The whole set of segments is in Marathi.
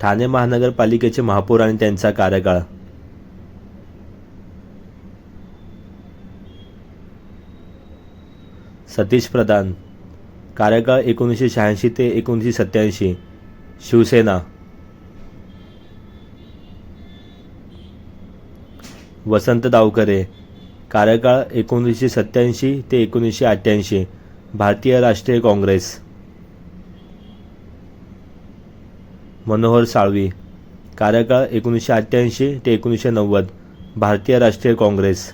ठाणे महानगरपालिकेचे महापौर आणि त्यांचा कार्यकाळ. सतीश प्रधान. कार्यकाळ एकोणीसशे शहाऐंशी ते एकोणीसशे सत्याऐंशी शिवसेना. वसंत दावकरे. कार्यकाळ एकोणीसशे सत्याऐंशी ते एकोणीसशे अठ्ठ्याऐंशी. भारतीय राष्ट्रीय काँग्रेस. मनोहर साळवी. कार्यकाळ एकोणीसशे अठ्ठ्याऐंशी ते एकोणीसशे नव्वद. भारतीय राष्ट्रीय काँग्रेस.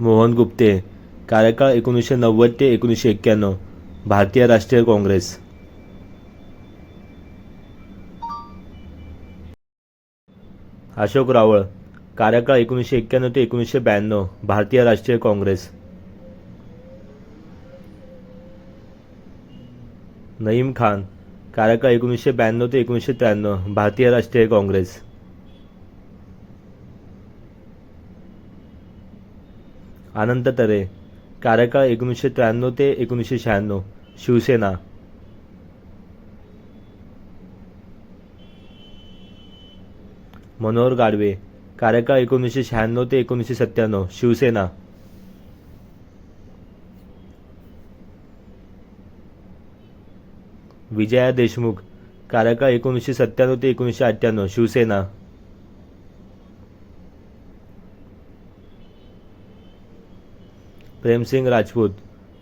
मोहन गुप्ते. कार्यकाळ एकोणीसशे नव्वद ते एकोणीसशे एक्क्याण्णव. भारतीय राष्ट्रीय काँग्रेस. अशोक रावळ. कार्यकाळ एकोणीसशे एक्क्याण्णव ते एकोणीसशे ब्याण्णव. भारतीय राष्ट्रीय काँग्रेस. नईम खान कार्यकाळ एकोणीसशे ब्याण्णव ते एकोणीसशे त्र्याण्णव भारतीय राष्ट्रीय काँग्रेस. अनंत तरे कार्यकाळ एकोणीसशे त्र्याण्णव ते एकोणीसशे शहाण्णव शिवसेना. मनोहर गाडवे कार्यकाळ एकोणीसशे शहाण्णव ते एकोणीसशे सत्त्याण्णव शिवसेना. विजया देशमुख कार्यकाळ एकोणीसशे सत्त्याण्णव ते एकोणीसशे अठ्ठ्याण्णव शिवसेना. प्रेमसिंग राजपूत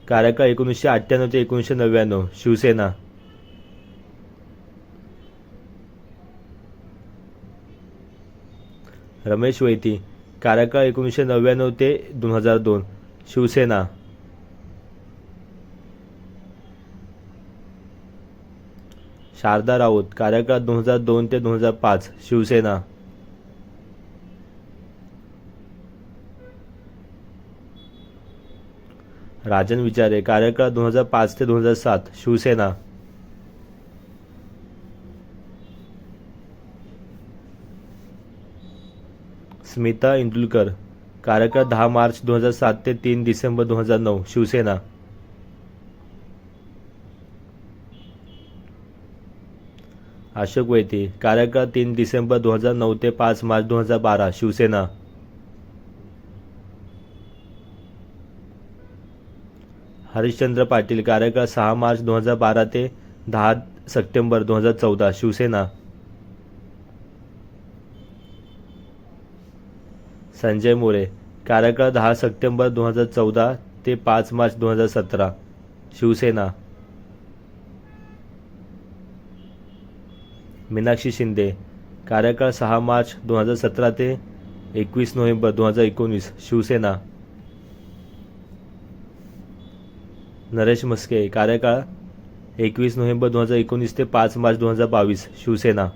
कार्यकाळ एकोणीसशे अठ्ठ्याण्णव ते एकोणीसशे नव्याण्णव शिवसेना. रमेश वैती कार्यकाळ एकोणीसशे नव्याण्णव ते दोन हजार दोन शिवसेना. शारदा राऊत कार्यकाळ दोन हजार दोन ते दोन हजार पाच शिवसेना. राजन विचारे कार्यकाळ दोन हजार पाच ते दोन हजार सात शिवसेना. स्मिता इंदुलकर कार्यकाळ दहा मार्च दोन हजार सात ते तीन डिसेंबर दोन हजार नऊ शिवसेना. अशोक वैती कार्यकाळ तीन डिसेंबर दोन हजार नऊ ते पाच मार्च दोन हजार बारा शिवसेना. हरिश्चंद्र पाटील कार्यकाळ सहा मार्च दोन हजार बारा ते दहा सप्टेंबर दोन हजार चौदा शिवसेना. संजय मोरे कार्यकाळ दहा सप्टेंबर दोन हजार चौदा ते पाच मार्च दोन हजार सतरा शिवसेना. मीनाक्षी शिंदे. कार्यकाळ सहा मार्च दोन हजार सतरा ते एकवीस नोव्हेंबर दोन हजार एकोणीस. शिवसेना. नरेश मस्के कार्यकाळ एकवीस नोव्हेंबर दोन हजार एकोणीस ते पाच मार्च दोन हजार बावीस. शिवसेना.